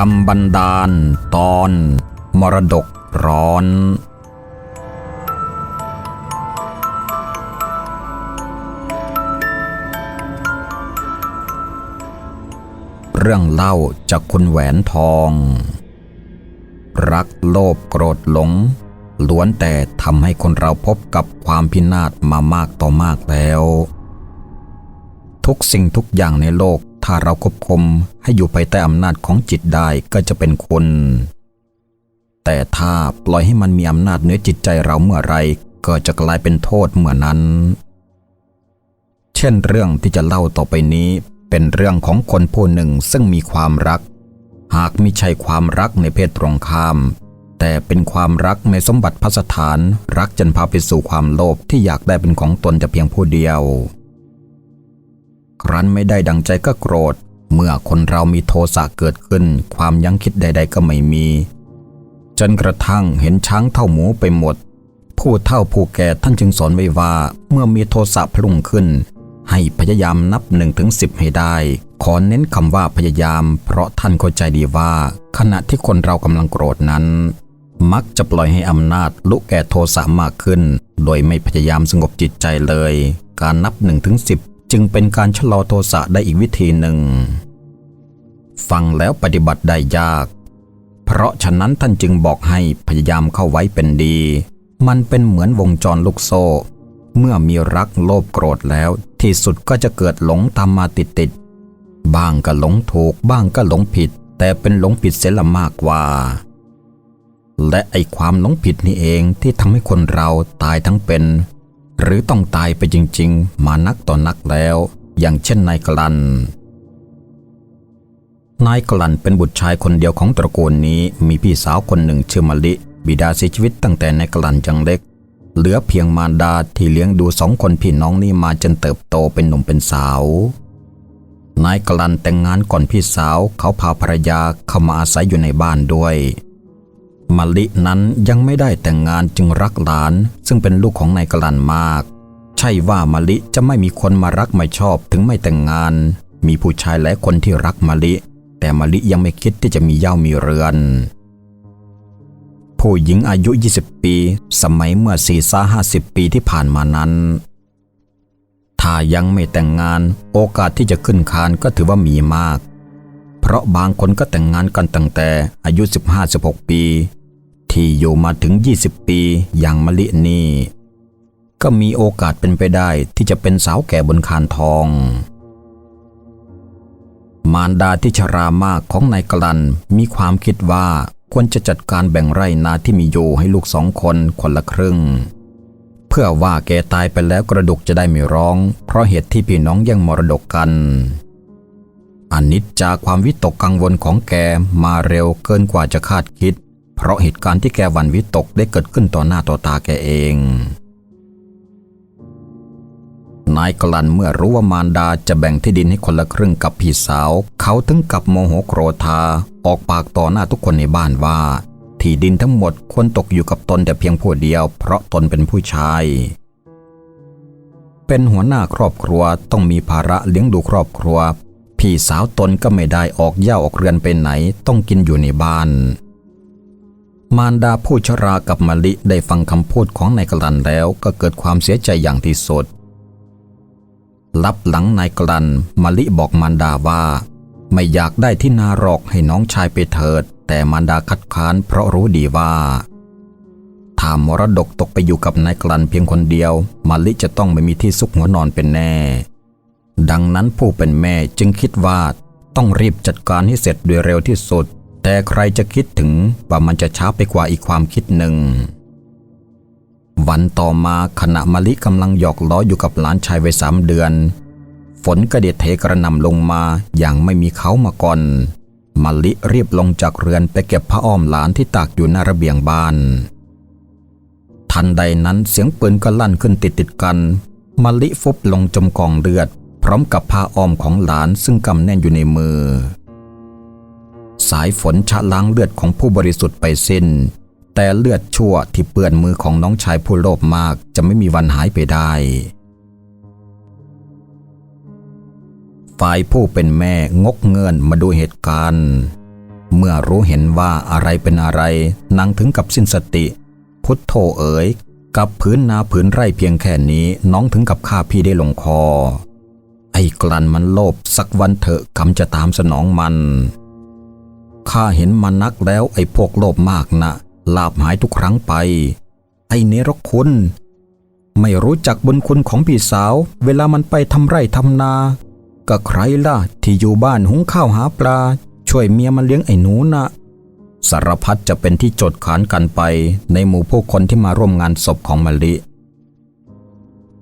กรรมบันดาล ตอน มรดกร้อน เรื่องเล่าจากคุณแหวนทอง รักโลภโกรธหลง ล้วนแต่ทำให้คนเราพบกับความพินาศมามากต่อมากแล้ว ทุกสิ่งทุกอย่างในโลก ถ้าเราควบคุมให้อยู่ภายใต้อำนาจของจิตได้ก็จะเป็นคุณแต่ถ้าปล่อยให้มันมีอำนาจเหนือจิตใจเราเมื่อไร ก็จะกลายเป็นโทษเมื่อนั้น เช่นเรื่องที่จะเล่าต่อไปนี้เป็นเรื่องของคนผู้หนึ่งซึ่งมีความรัก หากมิใช่ความรักในเพศตรงข้าม แต่เป็นความรักในสมบัติพัสถาน รักจนพาไปสู่ความโลภที่อยากได้เป็นของตนแต่เพียงผู้เดียว ครั้นไม่ได้ดังใจก็โกรธ เมื่อคนเรามีโทสะเกิดขึ้น ความยั้งคิดใด ๆ ก็ไม่มี จนกระทั่งเห็นช้างเท่าหมูไปหมด ผู้เท่าผู้แก่ท่านจึงสอนไว้ว่า เมื่อมีโทสะพลุ่งขึ้น ให้พยายามนับหนึ่งถึงสิบให้ได้ ขอเน้นคำว่าพยายาม เพราะท่านเข้าใจดีว่า ขณะที่คนเรากำลังโกรธนั้น มักจะปล่อยให้อำนาจลุกแก่โทสะมากขึ้น โดยไม่พยายามสงบจิตใจเลย การนับหนึ่งถึงสิบ จึงเป็นการชะลอโทสะได้อีกวิธีหนึ่ง ฟังแล้วปฏิบัติได้ยาก เพราะฉะนั้นท่านจึงบอกให้พยายามเข้าไว้เป็นดี มันเป็นเหมือนวงจรลูกโซ่ เมื่อมีรักโลภโกรธแล้ว ที่สุดก็จะเกิดหลงตามมาติดติดๆบ้างก็หลงถูกบ้างก็หลงผิด แต่เป็นหลงผิดเสียละมากกว่า และไอความหลงผิดนี่เองที่ทำให้คนเราตายทั้งเป็น หรือต้องตายไปจริงๆ มานักต่อนักแล้ว อย่างเช่นนายกลัน นายกลันเป็นบุตรชายคนเดียวของตระกูลนี้ มีพี่สาวคนหนึ่งชื่อมลิ บิดาเสียชีวิตตั้งแต่นายกลันยังเล็ก เหลือเพียงมารดาที่เลี้ยงดูสองคนพี่น้องนี้มาจนเติบโตเป็นหนุ่มเป็นสาวนายกลันแต่งงานก่อนพี่สาวเขาพาภรรยาเข้ามาอาศัยอยู่ในบ้านด้วย มะลินั้นยังไม่ได้แต่งงานจึงรักหลาน ซึ่งเป็นลูกของนายกลันมาก ใช่ว่ามะลิจะไม่มีคนมารักไม่ชอบถึงไม่แต่งงาน มีผู้ชายหลายคนที่รักมะลิ แต่มะลิยังไม่คิดที่จะมีเย่ามีเรือน ผู้หญิงอายุ 20 ปี สมัยเมื่อ4ี่ห้าสิบปีที่ผ่านมานั้น ถ้ายังไม่แต่งงานโอกาสที่จะขึ้นคานก็ถือว่ามีมากเพราะบางคนก็แต่งงานกันตั้งแต่อายุ 15-16 ปี ที่อยู่มาถึง 20 ปีอย่างมะลินี่ก็มีโอกาสเป็นไปได้ที่จะเป็นสาวแก่บนคานทอง มารดาที่ชรามากของนายกลันมีความคิดว่าควรจะจัดการแบ่งไร่นาที่มีอยู่ให้ลูกสองคนคนละครึ่ง เพื่อว่าแกตายไปแล้วกระดูกจะได้ไม่ร้อง เพราะเหตุที่พี่น้องย่งมรดกกันอันนิจจากความวิตกกังวลของแกมาเร็วเกินกว่าจะคาดคิด เพราะเหตุการณ์ที่แกวันวิตกได้เกิดขึ้นต่อหน้าต่อตาแกเอง นายกลันเมื่อรู้ว่ามารดาจะแบ่งที่ดินให้คนละครึ่งกับพี่สาว เขาถึงกับโมโหโกรธา ออกปากต่อหน้าทุกคนในบ้านว่า ที่ดินทั้งหมดควรตกอยู่กับตนแต่เพียงผู้เดียว เพราะตนเป็นผู้ชายเป็นหัวหน้าครอบครัวต้องมีภาระเลี้ยงดูครอบครัว พี่สาวตนก็ไม่ได้ออกย่าออกเรือนไปไหน ต้องกินอยู่ในบ้าน มารดาผู้ชรากับมะลิได้ฟังคำพูดของนายกลันแล้วก็เกิดความเสียใจอย่างที่สุดลับหลังนายกลันมะลิบอกมารดาว่า ไม่อยากได้ที่นาหรอกให้น้องชายไปเถิด แต่มารดาคัดค้านเพราะรู้ดีว่า ถ้ามรดกตกไปอยู่กับนายกลันเพียงคนเดียวมะลิจะต้องไม่มีที่ซุกหัวนอนเป็นแน่ ดังนั้นผู้เป็นแม่จึงคิดว่าต้องรีบจัดการให้เสร็จโดยเร็วที่สุด แต่ใครจะคิดถึงว่ามันจะช้าไปกว่าอีกความคิดหนึ่ง วันต่อมาขณะมะลิกำลังหยอกล้ออยู่กับหลานชายวัยสามเดือน ฝนก็เด็ดเทกระหน่ำลงมาอย่างไม่มีเขามาก่อนมะลิรีบลงจากเรือนไปเก็บผ้าอ้อมหลานที่ตากอยู่หน้าระเบียงบ้าน ทันใดนั้นเสียงปืนก็ลั่นขึ้นติดติดกันมะลิฟุบลงจมกองเลือด พร้อมกับผ้าอ้อมของหลานซึ่งกำแน่นอยู่ในมือ สายฝนชะล้างเลือดของผู้บริสุทธิ์ไปสิ้น แต่เลือดชั่วที่เปื้อนมือของน้องชายผู้โลภมากจะไม่มีวันหายไปได้ ฝ่ายผู้เป็นแม่งกเงินมาดูเหตุการณ์ เมื่อรู้เห็นว่าอะไรเป็นอะไรนางถึงกับสิ้นสติ พุทโธเอ๋ยกับผืนนาผืนไร่เพียงแค่นี้น้องถึงกับฆ่าพี่ได้ลงคอ ไอ้กลันมันโลภสักวันเถอะคำจะตามสนองมัน ข้าเห็นมันนักแล้วไอ้พวกโลภมากนะลาบหายทุกครั้งไป ไอ้เนรคุณ ไม่รู้จักบุญคุณของพี่สาว เวลามันไปทำไร่ทำนาก็ใครล่ะที่อยู่บ้านหุงข้าวหาปลา ช่วยเมียมันเลี้ยงไอ้หนูนะสารพัดจะเป็นที่โจดขานกันไป ในหมู่ผู้คนที่มาร่วมงานศพของมะลิ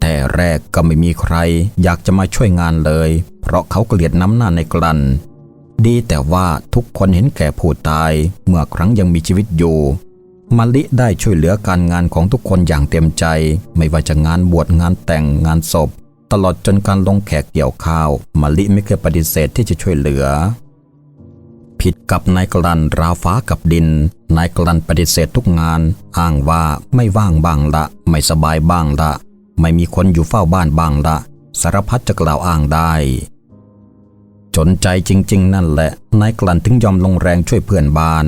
แต่แรกก็ไม่มีใครอยากจะมาช่วยงานเลย เพราะเขาเกลียดน้ำหน้าในกลัน ดีแต่ว่าทุกคนเห็นแก่ผู้ตายเมื่อครั้งยังมีชีวิตอยู่มะลิได้ช่วยเหลือการงานของทุกคนอย่างเต็มใจ ไม่ว่าจะงานบวชงานแต่งงานศพ ตลอดจนการลงแขกเกี่ยวข้าวมะลิไม่เคยปฏิเสธที่จะช่วยเหลือ ผิดกับนายกลันราวฟ้ากับดินนายกลันปฏิเสธทุกงาน อ้างว่าไม่ว่างบ้างละ ไม่สบายบ้างละ ไม่มีคนอยู่เฝ้าบ้านบ้างละ สารพัดจะกล่าวอ้างได้ จนใจจริง ๆ นั่นแหละ นายกลันถึงยอมลงแรงช่วยเพื่อนบ้าน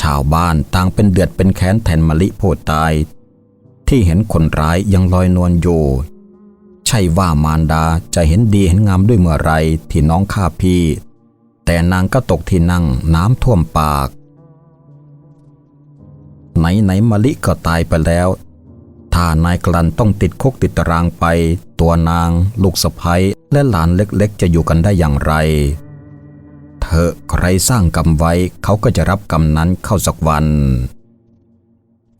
ชาวบ้านต่างเป็นเดือดเป็นแค้นแทนมะลิผู้ตาย ที่เห็นคนร้ายยังลอยนวลอยู่ ใช่ว่ามารดาจะเห็นดีเห็นงามด้วยเมื่อไรที่น้องฆ่าพี่ แต่นางก็ตกที่นั่งน้ำท่วมปาก ไหนไหนมะลิก็ตายไปแล้ว ถ้านายกลันต้องติดคุกติดตารางไป ตัวนาง ลูกสะพ้ยและหลานเล็กๆ จะอยู่กันได้อย่างไร เธอใครสร้างกรรมไว้เขาก็จะรับกรรมนั้นเข้าสักวัน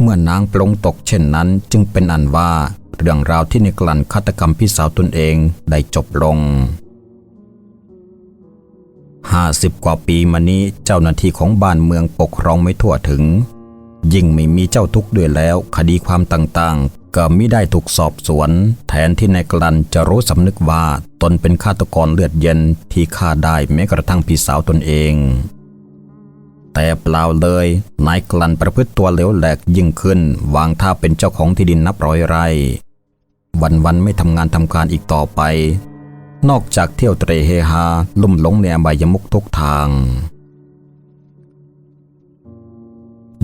เมื่อนางปลงตกเช่นนั้นจึงเป็นอันว่า เรื่องราวที่ในกลั่นฆาตกรรมพี่สาวตนเองได้จบลงห้าสิบกว่าปีมานี้เจ้าหน้าที่ของบ้านเมืองปกครองไม่ทั่วถึง ยิ่งไม่มีเจ้าทุกข์ด้วยแล้ว คดีความต่างๆ ก็มิได้ถูกสอบสวน แทนที่นายกลันจะรู้สำนึกว่าตนเป็นฆาตกรเลือดเย็นที่ฆ่าได้แม้กระทั่งพี่สาวตนเอง แต่เปล่าเลย นายกลันประพฤติตัวเหลวแหลกยิ่งขึ้น วางท่าเป็นเจ้าของที่ดินนับร้อยไร่ วันๆไม่ทำงานทำการอีกต่อไป นอกจากเที่ยวเตรเฮฮาลุ่มหลงในอบายมุกทุกทาง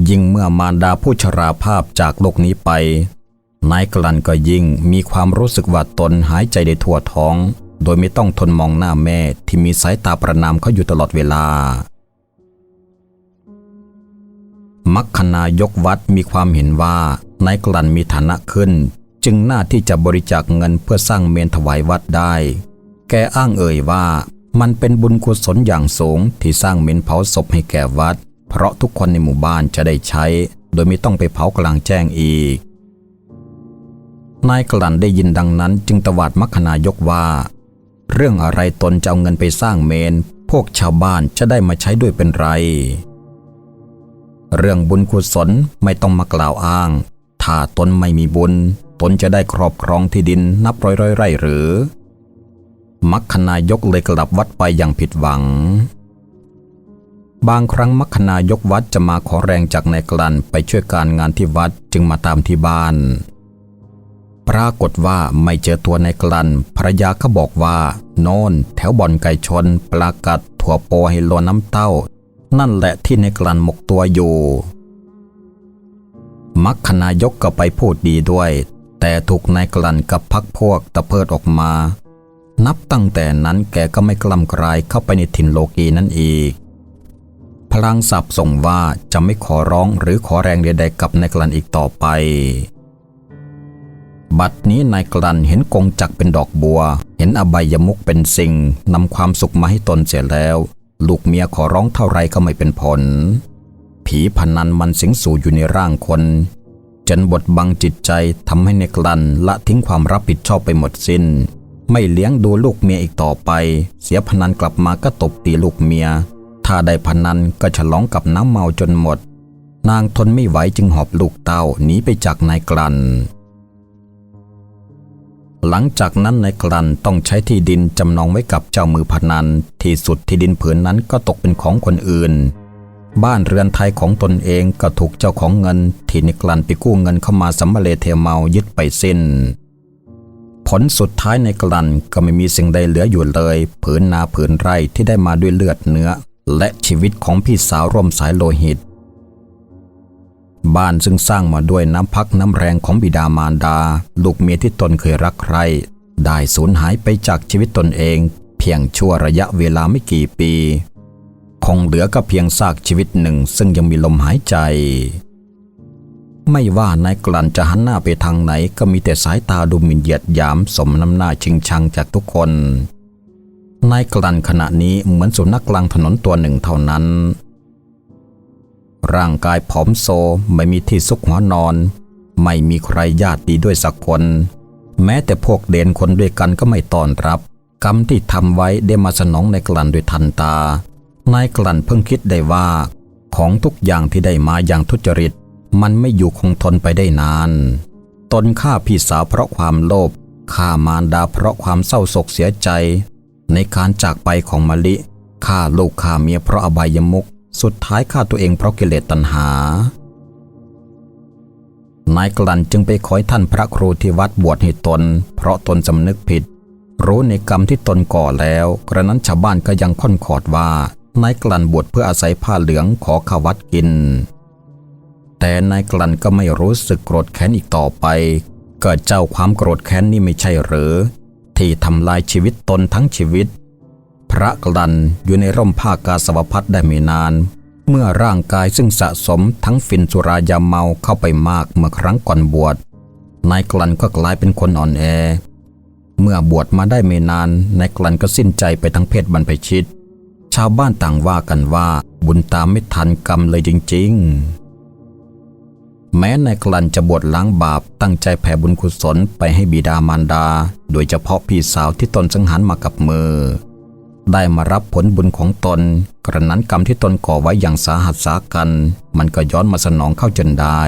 ยิ่งเมื่อมารดาผู้ชราภาพจากโลกนี้ไป นายกลันก็ยิ่งมีความรู้สึกว่าตนหายใจได้ทั่วท้อง โดยไม่ต้องทนมองหน้าแม่ที่มีสายตาประนามเขาอยู่ตลอดเวลา มัคคนายกวัดมีความเห็นว่านายกลันมีฐานะขึ้น จึงน่าที่จะบริจาคเงินเพื่อสร้างเมนถวายวัดได้ แกอ้างเอ่ยว่ามันเป็นบุญกุศลอย่างสูงที่สร้างเมนเผาศพให้แก่วัด เพราะทุกคนในหมู่บ้านจะได้ใช้ โดยไม่ต้องไปเผากลางแจ้งอีก นายกลั่นได้ยินดังนั้นจึงตวาดมัคคนายกว่า เรื่องอะไรตนจะเอาเงินไปสร้างเมน พวกชาวบ้านจะได้มาใช้ด้วยเป็นไร เรื่องบุญกุศลไม่ต้องมากล่าวอ้าง ถ้าตนไม่มีบุญ ตนจะได้ครอบครองที่ดินนับร้อยร้อยไร่หรือ มัคคนายกเลยกลับวัดไปอย่างผิดหวัง บางครั้งมัคคนายกวัดจะมาขอแรงจากนายกลั่นไปช่วยการงานที่วัดจึงมาตามที่บ้าน ปรากฏว่าไม่เจอตัวในกลั่นภรรยาก็บอกว่า โน่นแถวบ่อนไก่ชน ปลากัด ถั่วโปให้โลน้ำเต้า นั่นแหละที่ในกลั่นหมกตัวอยู่ มัคคนายกก็ไปพูดดีด้วย แต่ถูกนายกลั่นกับพักพวกตะเพิดออกมา นับตั้งแต่นั้นแกก็ไม่กล้ำกลายเข้าไปในถิ่นโลกีนั่นอีก พลังสับส่งว่าจะไม่ขอร้องหรือขอแรงใดๆกับนายกลันอีกต่อไป บัดนี้นายกลันเห็นกงจักเป็นดอกบัว เห็นอบายมุกเป็นสิ่งนำความสุขมาให้ตนเสียแล้ว ลูกเมียขอร้องเท่าไรก็ไม่เป็นผล ผีพนันมันสิงสู่อยู่ในร่างคน จนบดบังจิตใจทำให้นายกลันละทิ้งความรับผิดชอบไปหมดสิน้น ไม่เลี้ยงดูลูกเมียอีกต่อไป เสียพนันกลับมาก็ตบตีลูกเมีย ถ้าได้พนันก็ฉลองกับน้ำเมาจนหมด นางทนไม่ไหวจึงหอบลูกเต้าหนีไปจากนายกลัน หลังจากนั้นนายกลันต้องใช้ที่ดินจำนองไว้กับเจ้ามือพนัน ที่สุดที่ดินผืนนั้นก็ตกเป็นของคนอื่น บ้านเรือนไทยของตนเองก็ถูกเจ้าของเงิน ที่นายกลันไปกู้เงินเข้ามาสำเลเทเมายึดไปสิ้น ผลสุดท้ายในกลันก็ไม่มีสิ่งใดเหลืออยู่เลย ผืนนาผืนไร่ที่ได้มาด้วยเลือดเนื้อ และชีวิตของพี่สาวร่วมสายโลหิต บ้านซึ่งสร้างมาด้วยน้ำพักน้ำแรงของบิดามารดา ลูกเมียที่ตนเคยรักใคร ได้สูญหายไปจากชีวิตตนเอง เพียงชั่วระยะเวลาไม่กี่ปี คงเหลือก็เพียงซากชีวิตหนึ่งซึ่งยังมีลมหายใจ ไม่ว่านายกลั่นจะหันหน้าไปทางไหนก็มีแต่สายตาดูหมิ่นเหยียดหยามสมน้ำหน้าชิงชังจากทุกคนนายกลั่นขณะนี้เหมือนสุนัขกลางถนนตัวหนึ่งเท่านั้น ร่างกายผอมโซไม่มีที่ซุกหัวนอน ไม่มีใครญาติดีด้วยสักคน แม้แต่พวกเด่นคนด้วยกันก็ไม่ต้อนรับ กรรมที่ทำไว้ได้มาสนองในกลั่นด้วยทันตานายกลั่นเพิ่งคิดได้ว่า ของทุกอย่างที่ได้มาอย่างทุจริต มันไม่อยู่คงทนไปได้นาน ตนฆ่าพี่สาวเพราะความโลภฆ่ามารดาเพราะความเศร้าโศกเสียใจ ในการจากไปของมะลิฆ่าลูกฆ่าเมียเพราะอบายมุก สุดท้ายฆ่าตัวเองเพราะกิเลสตัณหา นายกลันจึงไปขอให้ท่านพระครูที่วัดบวชให้ตน เพราะตนสำนึกผิด รู้ในกรรมที่ตนก่อแล้ว กระนั้นชาวบ้านก็ยังค่อนขอดว่านายกลันบวชเพื่ออาศัยผ้าเหลืองขอขวัดกิน แต่นายกลันก็ไม่รู้สึกโกรธแค้นอีกต่อไป เกิดเจ้าความโกรธแค้นนี่ไม่ใช่หรือ ที่ทำลายชีวิตตนทั้งชีวิต พระกลันอยู่ในร่มผ้ากาสาวพัดได้ไม่นาน เมื่อร่างกายซึ่งสะสมทั้งฝิ่นสุรายาเมาเข้าไปมากเมื่อครั้งก่อนบวชนายกลันก็กลายเป็นคนอ่อนแอ เมื่อบวชมาได้ไม่นานนายกลันก็สิ้นใจไปทั้งเพศบรรพชิต ชาวบ้านต่างว่ากันว่าบุญตามไม่ทันกรรมเลยจริง ๆ แม้นายกลันจะบวชล้างบาปตั้งใจแผ่บุญกุศลไปให้บิดามารดา โดยเฉพาะพี่สาวที่ตนสังหารมากับมือ ได้มารับผลบุญของตน กระนั้นกรรมที่ตนก่อไว้อย่างสาหัสสากัน มันก็ย้อนมาสนองเข้าจนได้